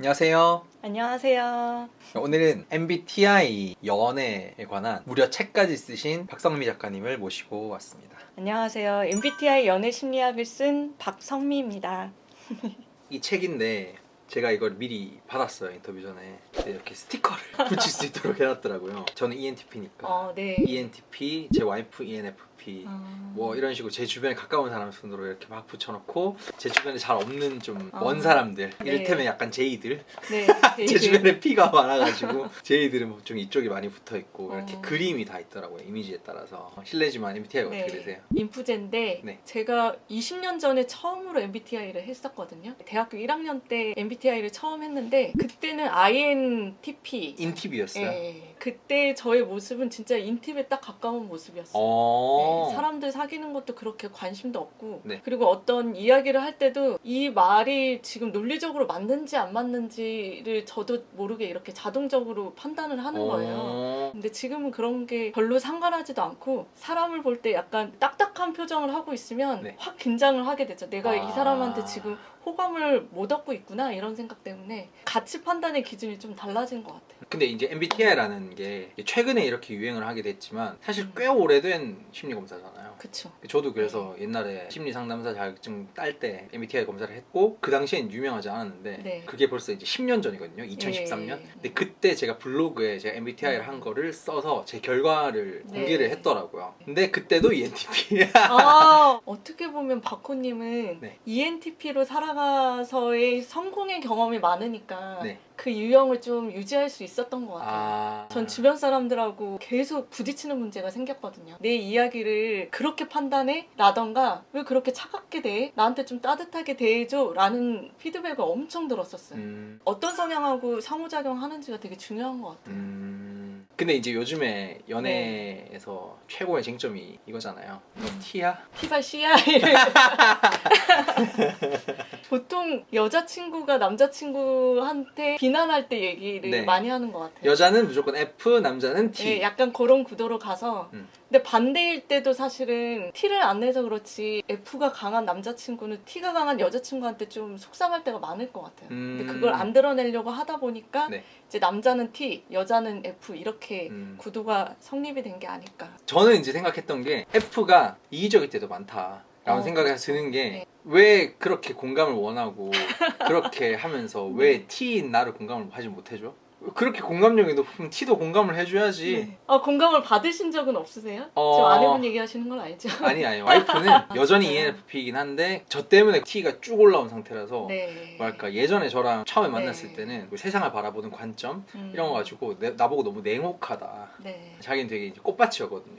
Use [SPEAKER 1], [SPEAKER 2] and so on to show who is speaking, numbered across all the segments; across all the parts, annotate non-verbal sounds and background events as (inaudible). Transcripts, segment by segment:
[SPEAKER 1] 안녕하세요.
[SPEAKER 2] 안녕하세요.
[SPEAKER 1] 오늘은 MBTI 연애에 관한 무려 책까지 쓰신 박성미 작가님을 모시고 왔습니다.
[SPEAKER 2] 안녕하세요. MBTI 연애 심리학을 쓴 박성미입니다. (laughs)
[SPEAKER 1] 이 책인데 제가 이걸 미리 받았어요 인터뷰 전에 이렇게 스티커를 (laughs) 붙일 수 있도록 해놨더라고요. 저는 ENTP니까
[SPEAKER 2] 어, 네.
[SPEAKER 1] ENTP, 제 와이프 ENFP
[SPEAKER 2] 어,
[SPEAKER 1] 뭐 이런 식으로 제 주변에 가까운 사람 순으로 이렇게 막 붙여놓고 제 주변에 잘 없는 좀먼
[SPEAKER 2] 어.
[SPEAKER 1] 사람들
[SPEAKER 2] 네.
[SPEAKER 1] 이를테면 약간 제이들
[SPEAKER 2] 네. (laughs)
[SPEAKER 1] 제 주변에 피가 많아가지고 (laughs) 제이들은 뭐좀 이쪽이 많이 붙어 있고 이렇게
[SPEAKER 2] 어.
[SPEAKER 1] 그림이 다 있더라고요 이미지에 따라서 실례지만 MBTI가 어떻게 되세요?
[SPEAKER 2] 인프제인데
[SPEAKER 1] 네.
[SPEAKER 2] 제가 20년 전에 처음으로 MBTI를 했었거든요. 대학교 1학년 때 MBTI를 처음 했는데 그때는 INTP.
[SPEAKER 1] 인팁이었어요.
[SPEAKER 2] 예, 그때 저의 모습은 진짜 인팁에 딱 가까운 모습이었어요.
[SPEAKER 1] 어.
[SPEAKER 2] 네, 사람들 사귀는 것도 그렇게 관심도 없고
[SPEAKER 1] 네.
[SPEAKER 2] 그리고 어떤 이야기를 할 때도 이 말이 지금 논리적으로 맞는지 안 맞는지를 저도 모르게 이렇게 자동적으로 판단을 하는 거예요.
[SPEAKER 1] 어.
[SPEAKER 2] 근데 지금은 그런 게 별로 상관하지도 않고 사람을 볼 때 약간 딱딱한 표정을 하고 있으면
[SPEAKER 1] 네.
[SPEAKER 2] 확 긴장을 하게 되죠. 내가
[SPEAKER 1] 아.
[SPEAKER 2] 이 사람한테 지금 호감을 못 얻고 있구나 이런 생각 때문에 가치 판단의 기준이 좀 달라진 것 같아요.
[SPEAKER 1] 근데 이제 MBTI라는 게 최근에 이렇게 유행을 하게 됐지만 사실
[SPEAKER 2] 음.
[SPEAKER 1] 꽤 오래된 심리 검사잖아요.
[SPEAKER 2] 그쵸?
[SPEAKER 1] 저도 그래서 옛날에 심리 상담사 자격증 딸 때 MBTI 검사를 했고 그 당시엔 유명하지 않았는데
[SPEAKER 2] 네.
[SPEAKER 1] 그게 벌써 이제 10년 전이거든요. 2013년.
[SPEAKER 2] 예.
[SPEAKER 1] 근데 그때 제가 블로그에 제가 MBTI를 한 거를 써서 제 결과를
[SPEAKER 2] 네.
[SPEAKER 1] 공개를 했더라고요. 근데 그때도 E ENTP.
[SPEAKER 2] 아, (laughs) 어떻게 보면 박호님은
[SPEAKER 1] 네.
[SPEAKER 2] ENTP로 살아가서의 성공의 경험이 많으니까
[SPEAKER 1] 네.
[SPEAKER 2] 그 유형을 좀 유지할 수 있었던 것 같아요.
[SPEAKER 1] 아.
[SPEAKER 2] 전 주변 사람들하고 계속 부딪히는 문제가 생겼거든요. 내 이야기를 그렇게 판단해? 라던가 왜 그렇게 차갑게 대해? 나한테 좀 따뜻하게 대해줘? 라는 피드백을 엄청 들었었어요.
[SPEAKER 1] 음.
[SPEAKER 2] 어떤 성향하고 상호작용하는지가 되게 중요한 것 같아요.
[SPEAKER 1] 음. 근데 이제 요즘에 연애에서 최고의 쟁점이 이거잖아요. 너 T야?
[SPEAKER 2] 피발 CI. 보통 여자친구가 남자친구한테 비난할 때 얘기를
[SPEAKER 1] 네.
[SPEAKER 2] 많이 하는 것 같아요.
[SPEAKER 1] 여자는 무조건 F, 남자는 T.
[SPEAKER 2] 네, 약간 그런 구도로 가서
[SPEAKER 1] 음.
[SPEAKER 2] 근데 반대일 때도 사실은 T를 안 내서 그렇지 F가 강한 남자친구는 T가 강한 여자친구한테 좀 속상할 때가 많을 것 같아요. 근데
[SPEAKER 1] 음.
[SPEAKER 2] 그걸 안 드러내려고 하다 보니까
[SPEAKER 1] 네.
[SPEAKER 2] 이제 남자는 T, 여자는 F 이렇게
[SPEAKER 1] 음.
[SPEAKER 2] 구도가 성립이 된 게 아닐까.
[SPEAKER 1] 저는 이제 생각했던 게 F가 이기적일 때도 많다. 라는
[SPEAKER 2] 어,
[SPEAKER 1] 생각이
[SPEAKER 2] 그렇죠.
[SPEAKER 1] 드는 게
[SPEAKER 2] 네.
[SPEAKER 1] 왜 그렇게 공감을 원하고 그렇게 하면서
[SPEAKER 2] 네.
[SPEAKER 1] 왜 T인 나를 공감을 하지 못해줘? 그렇게 공감력이 높으면 T도 공감을 해줘야지.
[SPEAKER 2] 네. 아, 공감을 받으신 적은 없으세요?
[SPEAKER 1] 어.
[SPEAKER 2] 지금 아내분 얘기하시는 건 아니죠? (laughs)
[SPEAKER 1] 아니 아니 와이프는 (laughs) 여전히
[SPEAKER 2] 네.
[SPEAKER 1] ENFP이긴 한데 저 때문에 T가 쭉 올라온 상태라서
[SPEAKER 2] 네.
[SPEAKER 1] 뭐랄까 예전에 저랑 처음에 만났을
[SPEAKER 2] 네.
[SPEAKER 1] 때는 뭐 세상을 바라보는 관점
[SPEAKER 2] 음.
[SPEAKER 1] 이런 거 가지고 내- 나보고 너무 냉혹하다.
[SPEAKER 2] 네.
[SPEAKER 1] 자기는 되게 꽃밭이었거든요.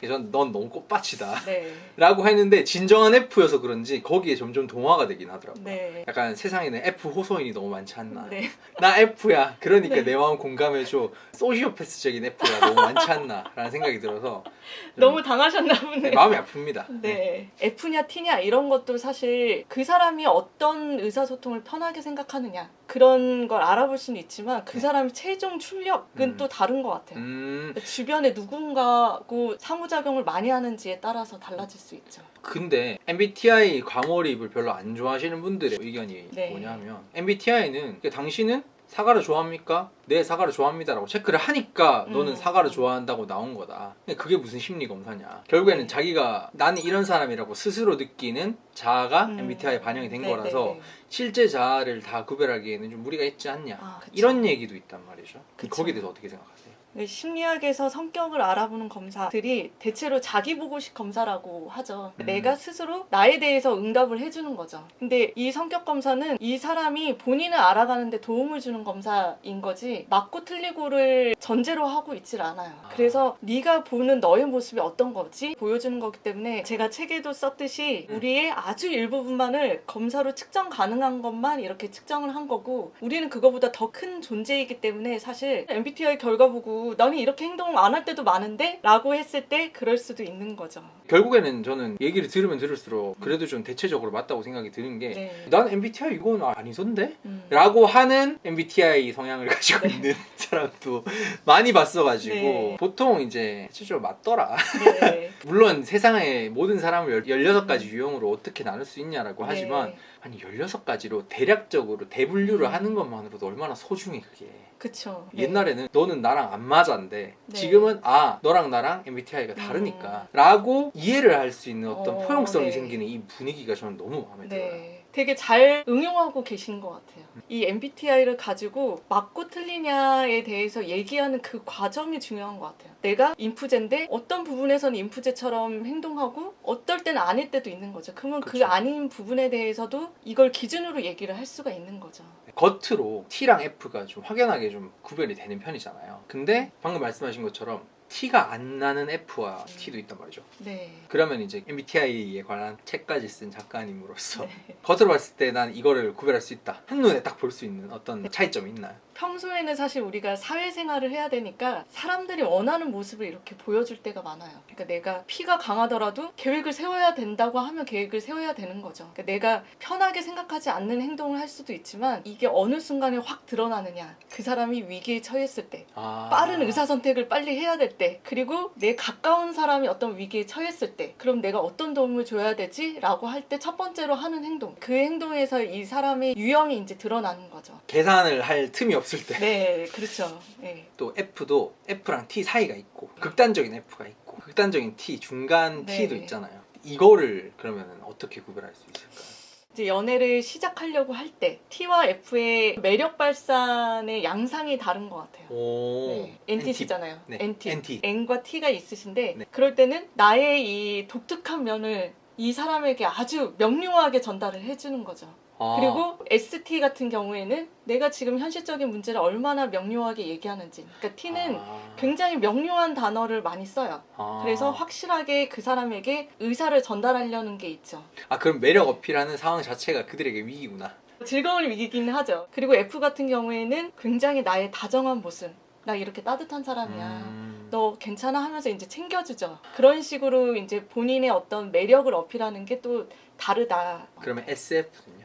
[SPEAKER 2] 네.
[SPEAKER 1] 그래서 넌 너무 꽃밭이다.
[SPEAKER 2] 네. (laughs)
[SPEAKER 1] 라고 했는데 진정한 F여서 그런지 거기에 점점 동화가 되긴 하더라고요.
[SPEAKER 2] 네.
[SPEAKER 1] 약간 세상에는 F 호소인이 너무 많지 않나.
[SPEAKER 2] 네. (laughs)
[SPEAKER 1] 나 F야. 그러니까
[SPEAKER 2] 네.
[SPEAKER 1] 내 마음 공감해줘. 소시오패스적인 F가 너무 많지 않나. 라는 생각이 들어서 좀
[SPEAKER 2] 너무 당하셨나 보네.
[SPEAKER 1] 네, 마음이 아픕니다.
[SPEAKER 2] 네. F냐 T냐 이런 것도 사실 그 사람이 어떤 의사소통을 편하게 생각하느냐 그런 걸 알아볼 수는 있지만 그
[SPEAKER 1] 네.
[SPEAKER 2] 사람의 최종 출력은
[SPEAKER 1] 음.
[SPEAKER 2] 또 다른 것 같아요.
[SPEAKER 1] 음,
[SPEAKER 2] 주변에 누군가하고 상호작용을 많이 하는지에 따라서 달라질 수 있죠.
[SPEAKER 1] 근데 MBTI 광어립을 별로 안 좋아하시는 분들의 의견이
[SPEAKER 2] 네.
[SPEAKER 1] 뭐냐면 MBTI는 당신은 사과를 좋아합니까? 네 사과를 좋아합니다라고 체크를 하니까 너는
[SPEAKER 2] 음.
[SPEAKER 1] 사과를 좋아한다고 나온 거다. 근데 그게 무슨 심리 검사냐? 결국에는
[SPEAKER 2] 네.
[SPEAKER 1] 자기가 나는 이런 사람이라고 스스로 느끼는 자아가
[SPEAKER 2] 음.
[SPEAKER 1] MBTI에 반영이 된
[SPEAKER 2] 네,
[SPEAKER 1] 거라서
[SPEAKER 2] 네, 네.
[SPEAKER 1] 실제 자아를 다 구별하기에는 좀 무리가 있지 않냐?
[SPEAKER 2] 아.
[SPEAKER 1] 이런 얘기도 있단 말이죠.
[SPEAKER 2] 그쵸.
[SPEAKER 1] 거기에 대해서 어떻게 생각하세요?
[SPEAKER 2] 네, 심리학에서 성격을 알아보는 검사들이 대체로 자기 보고식 검사라고 하죠.
[SPEAKER 1] 음.
[SPEAKER 2] 내가 스스로 나에 대해서 응답을 해주는 거죠. 근데 이 성격 검사는 이 사람이 본인을 알아가는데 도움을 주는 검사인 거지 맞고 틀리고를 전제로 하고 있질 않아요.
[SPEAKER 1] 아.
[SPEAKER 2] 그래서 네가 보는 너의 모습이 어떤 거지 보여주는 거기 때문에 제가 책에도 썼듯이
[SPEAKER 1] 음.
[SPEAKER 2] 우리의 아주 일부분만을 검사로 측정 가능한 것만 이렇게 측정을 한 거고 우리는 그거보다 더 큰 존재이기 때문에 사실 MBTI 결과 보고 그리고 나는 이렇게 행동 안 할 때도 많은데 라고 했을 때 그럴 수도 있는 거죠.
[SPEAKER 1] 결국에는 저는 얘기를 들으면 들을수록 그래도 좀 대체적으로 맞다고 생각이 드는 게
[SPEAKER 2] 네.
[SPEAKER 1] 난 MBTI 이건 아니던데?
[SPEAKER 2] 음.
[SPEAKER 1] 라고 하는 MBTI 성향을 (laughs) 가지고
[SPEAKER 2] 네.
[SPEAKER 1] 있는 사람도 많이 봤어가지고
[SPEAKER 2] 네.
[SPEAKER 1] 보통 이제 실제로 맞더라.
[SPEAKER 2] 네. (laughs)
[SPEAKER 1] 물론 세상의 모든 사람을 16가지 유형으로 어떻게 나눌 수 있냐라고 하지만
[SPEAKER 2] 네.
[SPEAKER 1] 아니 16가지로 대략적으로 대분류를
[SPEAKER 2] 음.
[SPEAKER 1] 하는 것만으로도 얼마나 소중해 그게.
[SPEAKER 2] 그쵸. 네.
[SPEAKER 1] 옛날에는 너는 나랑 안 맞아인데
[SPEAKER 2] 네.
[SPEAKER 1] 지금은 아 너랑 나랑 MBTI가 다르니까 라고 이해를 할 수 있는 어떤
[SPEAKER 2] 어,
[SPEAKER 1] 포용성이
[SPEAKER 2] 네.
[SPEAKER 1] 생기는 이 분위기가 저는 너무 마음에 들어요.
[SPEAKER 2] 네. 되게 잘 응용하고 계신 것 같아요. 이 MBTI를 가지고 맞고 틀리냐에 대해서 얘기하는 그 과정이 중요한 것 같아요. 내가 인프제인데 어떤 부분에서는 인프제처럼 행동하고 어떨 때는 아닐 때도 있는 거죠. 그러면 그
[SPEAKER 1] 그쵸.
[SPEAKER 2] 아닌 부분에 대해서도 이걸 기준으로 얘기를 할 수가 있는 거죠.
[SPEAKER 1] 겉으로 T랑 F가 좀 확연하게 좀 구별이 되는 편이잖아요. 근데 방금 말씀하신 것처럼 T가 안 나는 F와 T도 있단 말이죠.
[SPEAKER 2] 네.
[SPEAKER 1] 그러면 이제 MBTI에 관한 책까지 쓴 작가님으로서
[SPEAKER 2] 네. (laughs)
[SPEAKER 1] 겉으로 봤을 때 난 이거를 구별할 수 있다. 한눈에 딱 볼 수 있는 어떤 차이점이 있나요?
[SPEAKER 2] 평소에는 사실 우리가 사회생활을 해야 되니까 사람들이 원하는 모습을 이렇게 보여줄 때가 많아요. 그러니까 내가 피가 강하더라도 계획을 세워야 된다고 하면 계획을 세워야 되는 거죠. 그러니까 내가 편하게 생각하지 않는 행동을 할 수도 있지만 이게 어느 순간에 확 드러나느냐. 그 사람이 위기에 처했을 때,
[SPEAKER 1] 아...
[SPEAKER 2] 빠른 의사 선택을 빨리 해야 될 때, 그리고 내 가까운 사람이 어떤 위기에 처했을 때, 그럼 내가 어떤 도움을 줘야 되지?라고 할 때 첫 번째로 하는 행동. 그 행동에서 이 사람의 유형이 이제 드러나는 거죠.
[SPEAKER 1] 계산을 할 틈이 없을 때.
[SPEAKER 2] 네, 그렇죠. 네.
[SPEAKER 1] 또 F도 F랑 T 사이가 있고 극단적인 F가 있고 극단적인 T 중간
[SPEAKER 2] 네.
[SPEAKER 1] T도 있잖아요. 이거를 그러면 어떻게 구별할 수 있을까요?
[SPEAKER 2] 이제 연애를 시작하려고 할 때 T와 F의 매력 발산의 양상이 다른 것 같아요.
[SPEAKER 1] 오,
[SPEAKER 2] 네. NT시잖아요.
[SPEAKER 1] 네,
[SPEAKER 2] NT.
[SPEAKER 1] NT.
[SPEAKER 2] N과 T가 있으신데
[SPEAKER 1] 네.
[SPEAKER 2] 그럴 때는 나의 이 독특한 면을 이 사람에게 아주 명료하게 전달을 해주는 거죠.
[SPEAKER 1] 아,
[SPEAKER 2] 그리고 ST 같은 경우에는 내가 지금 현실적인 문제를 얼마나 명료하게 얘기하는지. 그러니까 T는
[SPEAKER 1] 아,
[SPEAKER 2] 굉장히 명료한 단어를 많이 써요.
[SPEAKER 1] 아.
[SPEAKER 2] 그래서 확실하게 그 사람에게 의사를 전달하려는 게 있죠.
[SPEAKER 1] 아 그럼 매력 어필하는 상황 자체가 그들에게 위기구나.
[SPEAKER 2] 즐거운 위기긴 하죠. 그리고 F 같은 경우에는 굉장히 나의 다정한 모습. 나 이렇게 따뜻한 사람이야.
[SPEAKER 1] 음.
[SPEAKER 2] 너 괜찮아 하면서 이제 챙겨주죠. 그런 식으로 이제 본인의 어떤 매력을 어필하는 게 또 다르다.
[SPEAKER 1] 그러면 SF는요?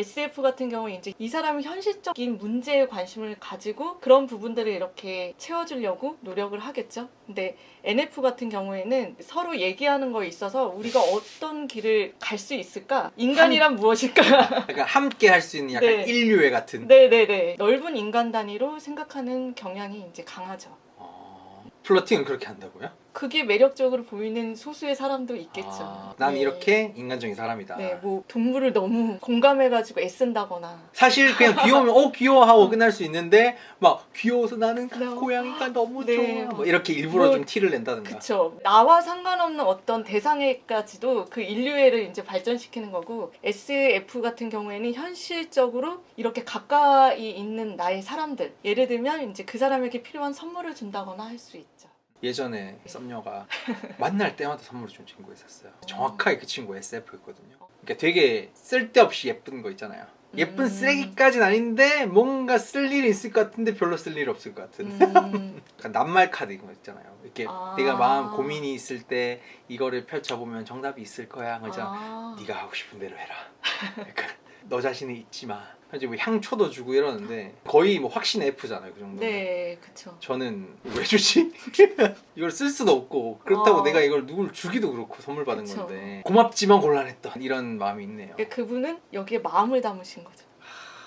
[SPEAKER 2] SF 같은 경우에 이제 이 사람이 현실적인 문제에 관심을 가지고 그런 부분들을 이렇게 채워주려고 노력을 하겠죠. 근데 NF 같은 경우에는 서로 얘기하는 거에 있어서 우리가 어떤 길을 갈 수 있을까? 인간이란 무엇일까?
[SPEAKER 1] 약간 (laughs) 함께 할 수 있는 약간
[SPEAKER 2] 네.
[SPEAKER 1] 인류애 같은.
[SPEAKER 2] 네네네. 넓은 인간 단위로 생각하는 경향이 이제 강하죠.
[SPEAKER 1] 어, 플러팅을 그렇게 한다고요?
[SPEAKER 2] 그게 매력적으로 보이는 소수의 사람도 있겠죠.
[SPEAKER 1] 아, 난
[SPEAKER 2] 네.
[SPEAKER 1] 이렇게 인간적인 사람이다.
[SPEAKER 2] 네, 뭐 동물을 너무 공감해가지고 애쓴다거나.
[SPEAKER 1] 사실 그냥 귀여우면 어 귀여워 하고 끝날 수 있는데 막 귀여워서 나는
[SPEAKER 2] 네.
[SPEAKER 1] 고양이가 너무
[SPEAKER 2] 네.
[SPEAKER 1] 좋아. 뭐 이렇게 일부러
[SPEAKER 2] 뭐,
[SPEAKER 1] 좀 티를 낸다든가.
[SPEAKER 2] 그쵸. 나와 상관없는 어떤 대상에까지도 그 인류애를 이제 발전시키는 거고 SF 같은 경우에는 현실적으로 이렇게 가까이 있는 나의 사람들. 예를 들면 이제 그 사람에게 필요한 선물을 준다거나 할 수 있죠.
[SPEAKER 1] 예전에 썸녀가 (laughs) 만날 때마다 선물을 준 친구가 있었어요. 정확하게 그 친구 SF였거든요. 그러니까 되게 쓸데없이 예쁜 거 있잖아요. 예쁜
[SPEAKER 2] 음.
[SPEAKER 1] 쓰레기까지는 아닌데 뭔가 쓸 일이 있을 것 같은데 별로 쓸 일이 없을 것 같은.
[SPEAKER 2] 음,
[SPEAKER 1] 약간 (laughs) 낱말 카드 이거 있잖아요. 이렇게
[SPEAKER 2] 아.
[SPEAKER 1] 내가 마음 고민이 있을 때 이거를 펼쳐보면 정답이 있을 거야. 그죠?
[SPEAKER 2] 아.
[SPEAKER 1] 네가 하고 싶은 대로 해라. (laughs) 약간 너 자신을 잊지 마. 이제 뭐 향초도 주고 이러는데 거의 뭐 확신 F잖아요. 그 정도.
[SPEAKER 2] 네, 그쵸.
[SPEAKER 1] 저는 왜 주지? (laughs) 이걸 쓸 수도 없고 그렇다고
[SPEAKER 2] 어.
[SPEAKER 1] 내가 이걸 누굴 주기도 그렇고 선물 받은
[SPEAKER 2] 그쵸.
[SPEAKER 1] 건데 고맙지만 곤란했던 이런 마음이 있네요.
[SPEAKER 2] 그러니까 그분은 여기에 마음을 담으신 거죠.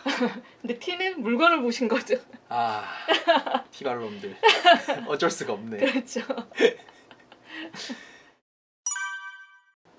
[SPEAKER 2] (laughs) 근데 T는 물건을 보신 거죠.
[SPEAKER 1] 아 티발놈들 (laughs) 어쩔 수가 없네.
[SPEAKER 2] 그렇죠.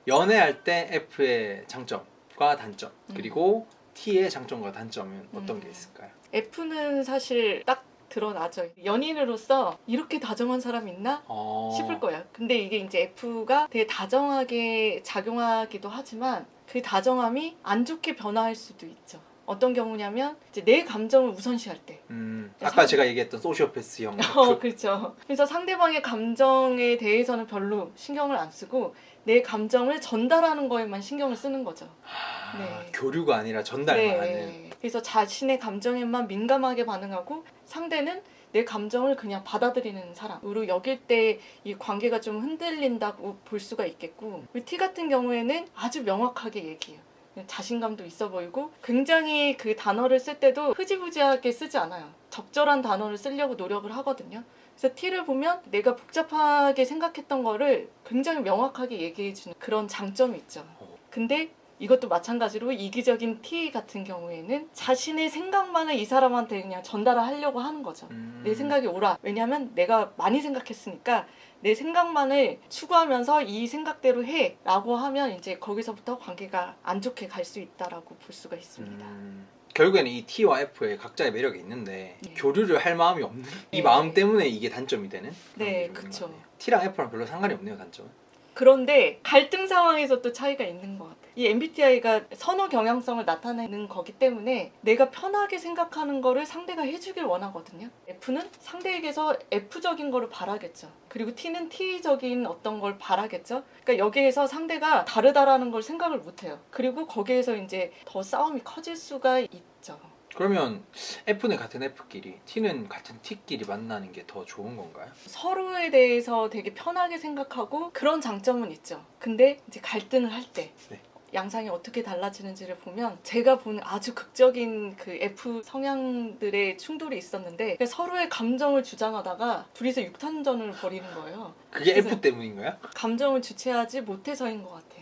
[SPEAKER 1] 연애할 때 F의 장점 과 단점 그리고 T의 장점과 단점은 어떤
[SPEAKER 2] 음.
[SPEAKER 1] 게 있을까요?
[SPEAKER 2] F는 사실 딱 드러나죠. 연인으로서 이렇게 다정한 사람 있나
[SPEAKER 1] 어...
[SPEAKER 2] 싶을 거예요. 근데 이게 이제 F가 되게 다정하게 작용하기도 하지만 그 다정함이 안 좋게 변화할 수도 있죠. 어떤 경우냐면 이제 내 감정을 우선시할 때.
[SPEAKER 1] 음,
[SPEAKER 2] 상-
[SPEAKER 1] 아까 제가 얘기했던 소시오패스 형 (laughs)
[SPEAKER 2] 어, 그렇죠. 그래서 상대방의 감정에 대해서는 별로 신경을 안 쓰고 내 감정을 전달하는 거에만 신경을 쓰는 거죠.
[SPEAKER 1] 아,
[SPEAKER 2] 네.
[SPEAKER 1] 교류가 아니라 전달만 하는
[SPEAKER 2] 그래서 자신의 감정에만 민감하게 반응하고 상대는 내 감정을 그냥 받아들이는 사람으로 여길 때 이 관계가 좀 흔들린다고 볼 수가 있겠고 T 같은 경우에는 아주 명확하게 얘기해요. 자신감도 있어 보이고 굉장히 그 단어를 쓸 때도 흐지부지하게 쓰지 않아요. 적절한 단어를 쓰려고 노력을 하거든요. 그래서 T를 보면 내가 복잡하게 생각했던 거를 굉장히 명확하게 얘기해주는 그런 장점이 있죠.
[SPEAKER 1] 어.
[SPEAKER 2] 근데 이것도 마찬가지로 이기적인 T 같은 경우에는 자신의 생각만을 이 사람한테 그냥 전달하려고 하는 거죠.
[SPEAKER 1] 음.
[SPEAKER 2] 내 생각이 옳아. 왜냐하면 내가 많이 생각했으니까 내 생각만을 추구하면서 이 생각대로 해. 라고 하면 이제 거기서부터 관계가 안 좋게 갈 수 있다라고 볼 수가 있습니다.
[SPEAKER 1] 음, 결국에는 이 T와 F의 각자의 매력이 있는데
[SPEAKER 2] 네.
[SPEAKER 1] 교류를 할 마음이 없는 이
[SPEAKER 2] 네.
[SPEAKER 1] 마음 때문에 이게 단점이 되는
[SPEAKER 2] 네,
[SPEAKER 1] 같네요. T랑 F랑 별로 상관이 없네요 단점은
[SPEAKER 2] 그런데 갈등 상황에서 또 차이가 있는 것 같아요. 이 MBTI가 선호 경향성을 나타내는 거기 때문에 내가 편하게 생각하는 거를 상대가 해주길 원하거든요. F는 상대에게서 F적인 거를 바라겠죠. 그리고 T는 T적인 어떤 걸 바라겠죠. 그러니까 여기에서 상대가 다르다라는 걸 생각을 못해요. 그리고 거기에서 이제 더 싸움이 커질 수가 있죠.
[SPEAKER 1] 그러면 F는 같은 F끼리 T는 같은 T끼리 만나는 게 더 좋은 건가요?
[SPEAKER 2] 서로에 대해서 되게 편하게 생각하고 그런 장점은 있죠. 근데 이제 갈등을 할때
[SPEAKER 1] 네.
[SPEAKER 2] 양상이 어떻게 달라지는지를 보면 제가 보는 아주 극적인 그 F 성향들의 충돌이 있었는데 서로의 감정을 주장하다가 둘이서 육탄전을 벌이는 거예요.
[SPEAKER 1] 그게 F 때문인가요?
[SPEAKER 2] 감정을 주체하지 못해서인 것 같아요.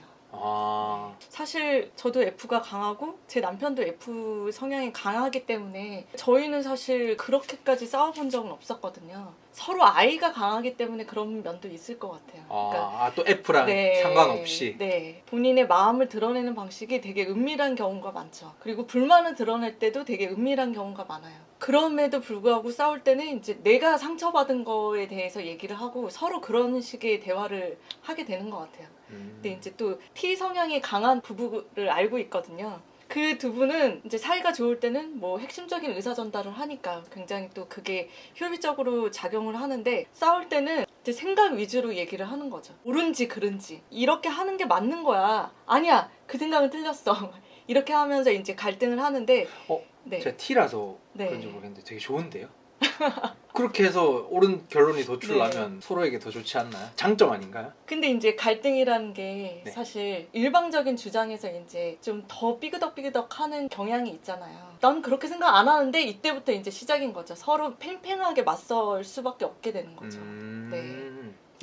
[SPEAKER 1] 아
[SPEAKER 2] 사실 저도 F가 강하고 제 남편도 F 성향이 강하기 때문에 저희는 사실 그렇게까지 싸워본 적은 없었거든요. 서로 아이가 강하기 때문에 그런 면도 있을 것 같아요. 그러니까
[SPEAKER 1] 아, 또 F랑
[SPEAKER 2] 네,
[SPEAKER 1] 상관없이
[SPEAKER 2] 네. 본인의 마음을 드러내는 방식이 되게 은밀한 경우가 많죠. 그리고 불만을 드러낼 때도 되게 은밀한 경우가 많아요. 그럼에도 불구하고 싸울 때는 이제 내가 상처받은 거에 대해서 얘기를 하고 서로 그런 식의 대화를 하게 되는 것 같아요.
[SPEAKER 1] 음.
[SPEAKER 2] 근데 이제 또 T 성향이 강한 부부를 알고 있거든요. 그 두 분은 이제 사이가 좋을 때는 뭐 핵심적인 의사 전달을 하니까 굉장히 또 그게 효율적으로 작용을 하는데 싸울 때는 이제 생각 위주로 얘기를 하는 거죠. 옳은지 그른지 이렇게 하는 게 맞는 거야. 아니야 그 생각은 틀렸어. (laughs) 이렇게 하면서 이제 갈등을 하는데
[SPEAKER 1] 어?
[SPEAKER 2] 네.
[SPEAKER 1] 제가 T라서
[SPEAKER 2] 네.
[SPEAKER 1] 그런지 모르겠는데 되게 좋은데요? (laughs) 그렇게 해서 옳은 결론이 도출나면
[SPEAKER 2] 네.
[SPEAKER 1] 서로에게 더 좋지 않나요? 장점 아닌가요?
[SPEAKER 2] 근데 이제 갈등이라는 게
[SPEAKER 1] 네.
[SPEAKER 2] 사실 일방적인 주장에서 이제 좀 더 삐그덕삐그덕 하는 경향이 있잖아요. 난 그렇게 생각 안 하는데 이때부터 이제 시작인 거죠. 서로 팽팽하게 맞설 수밖에 없게 되는 거죠.
[SPEAKER 1] 음... 이게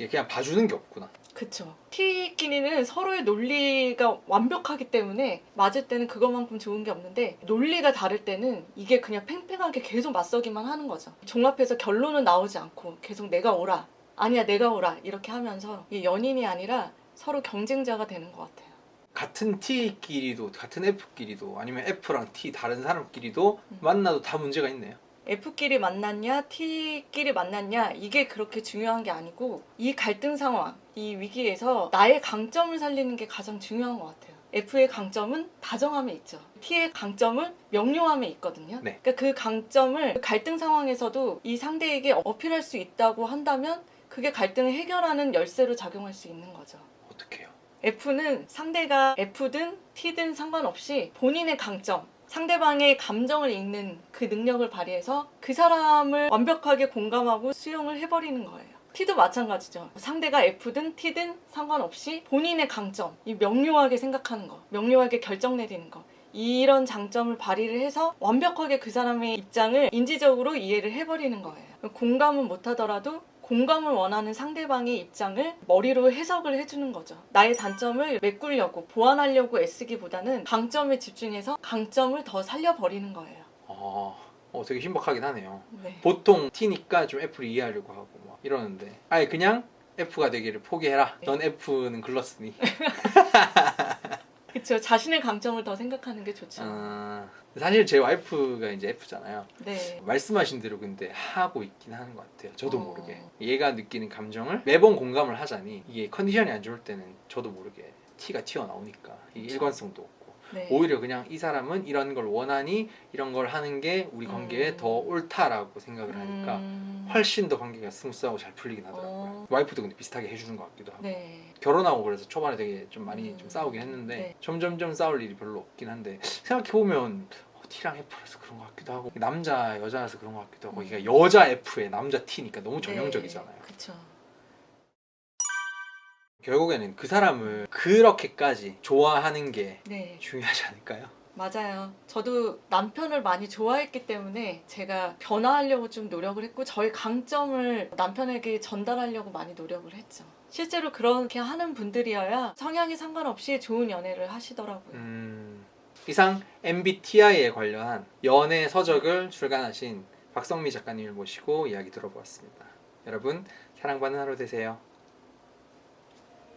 [SPEAKER 1] 그냥 봐주는 게 없구나
[SPEAKER 2] 그쵸. T끼리는 서로의 논리가 완벽하기 때문에 맞을 때는 그것만큼 좋은 게 없는데 논리가 다를 때는 이게 그냥 팽팽하게 계속 맞서기만 하는 거죠. 종합해서 결론은 나오지 않고 계속 내가 오라. 아니야 내가 오라. 이렇게 하면서 이게 연인이 아니라 서로 경쟁자가 되는 것 같아요.
[SPEAKER 1] 같은 T끼리도 같은 F끼리도 아니면 F랑 T 다른 사람끼리도
[SPEAKER 2] 음.
[SPEAKER 1] 만나도 다 문제가 있네요
[SPEAKER 2] F끼리 만났냐, T끼리 만났냐, 이게 그렇게 중요한 게 아니고, 이 갈등 상황, 이 위기에서 나의 강점을 살리는 게 가장 중요한 것 같아요. F의 강점은 다정함에 있죠. T의 강점은 명료함에 있거든요.
[SPEAKER 1] 네.
[SPEAKER 2] 그러니까 그 강점을 갈등 상황에서도 이 상대에게 어필할 수 있다고 한다면, 그게 갈등을 해결하는 열쇠로 작용할 수 있는 거죠.
[SPEAKER 1] 어떻게 해요?
[SPEAKER 2] F는 상대가 F든 T든 상관없이 본인의 강점, 상대방의 감정을 읽는 그 능력을 발휘해서 그 사람을 완벽하게 공감하고 수용을 해버리는 거예요. T도 마찬가지죠. 상대가 F든 T든 상관없이 본인의 강점, 이 명료하게 생각하는 거, 명료하게 결정 내리는 거, 이런 장점을 발휘를 해서 완벽하게 그 사람의 입장을 인지적으로 이해를 해버리는 거예요. 공감은 못하더라도 공감을 원하는 상대방의 입장을 머리로 해석을 해주는 거죠. 나의 단점을 메꾸려고 보완하려고 애쓰기보다는 강점에 집중해서 강점을 더 살려버리는 거예요.
[SPEAKER 1] 아, 어, 되게 신박하긴 하네요
[SPEAKER 2] 네.
[SPEAKER 1] 보통 T니까 좀 F를 이해하려고 하고 막 이러는데 아예 그냥 F가 되기를 포기해라
[SPEAKER 2] 네.
[SPEAKER 1] 넌 F는 글렀으니 (laughs)
[SPEAKER 2] 그렇죠. 자신의 강점을 더 생각하는 게 좋죠.
[SPEAKER 1] 아, 사실 제 와이프가 이제 F잖아요
[SPEAKER 2] 네.
[SPEAKER 1] 말씀하신 대로 근데 하고 있긴 하는 것 같아요. 저도
[SPEAKER 2] 어.
[SPEAKER 1] 모르게 얘가 느끼는 감정을 매번 공감을 하자니 이게 컨디션이 안 좋을 때는 저도 모르게 티가 튀어나오니까
[SPEAKER 2] 그쵸.
[SPEAKER 1] 일관성도
[SPEAKER 2] 네.
[SPEAKER 1] 오히려 그냥 이 사람은 이런 걸 원하니 이런 걸 하는 게 우리 관계에
[SPEAKER 2] 음.
[SPEAKER 1] 더 옳다라고 생각을 하니까
[SPEAKER 2] 음.
[SPEAKER 1] 훨씬 더 관계가 스무스하고 잘 풀리긴 하더라고요.
[SPEAKER 2] 어.
[SPEAKER 1] 와이프도 근데 비슷하게 해주는 것 같기도 하고
[SPEAKER 2] 네.
[SPEAKER 1] 결혼하고 그래서 초반에 되게 좀 많이
[SPEAKER 2] 음.
[SPEAKER 1] 좀 싸우긴 했는데
[SPEAKER 2] 네.
[SPEAKER 1] 점점점 싸울 일이 별로 없긴 한데 생각해 보면 T랑 F라서 그런 것 같기도 하고 남자 여자라서 그런 것 같기도 하고
[SPEAKER 2] 음.
[SPEAKER 1] 이게 여자 F에 남자 T니까 너무 전형적이잖아요.
[SPEAKER 2] 네, 그쵸.
[SPEAKER 1] 결국에는 그 사람을 그렇게까지 좋아하는 게
[SPEAKER 2] 네.
[SPEAKER 1] 중요하지 않을까요?
[SPEAKER 2] 맞아요. 저도 남편을 많이 좋아했기 때문에 제가 변화하려고 좀 노력을 했고 저의 강점을 남편에게 전달하려고 많이 노력을 했죠. 실제로 그렇게 하는 분들이어야 성향이 상관없이 좋은 연애를 하시더라고요.
[SPEAKER 1] 음, 이상 MBTI에 관련한 연애 서적을 출간하신 박성미 작가님을 모시고 이야기 들어보았습니다. 여러분 사랑받는 하루 되세요.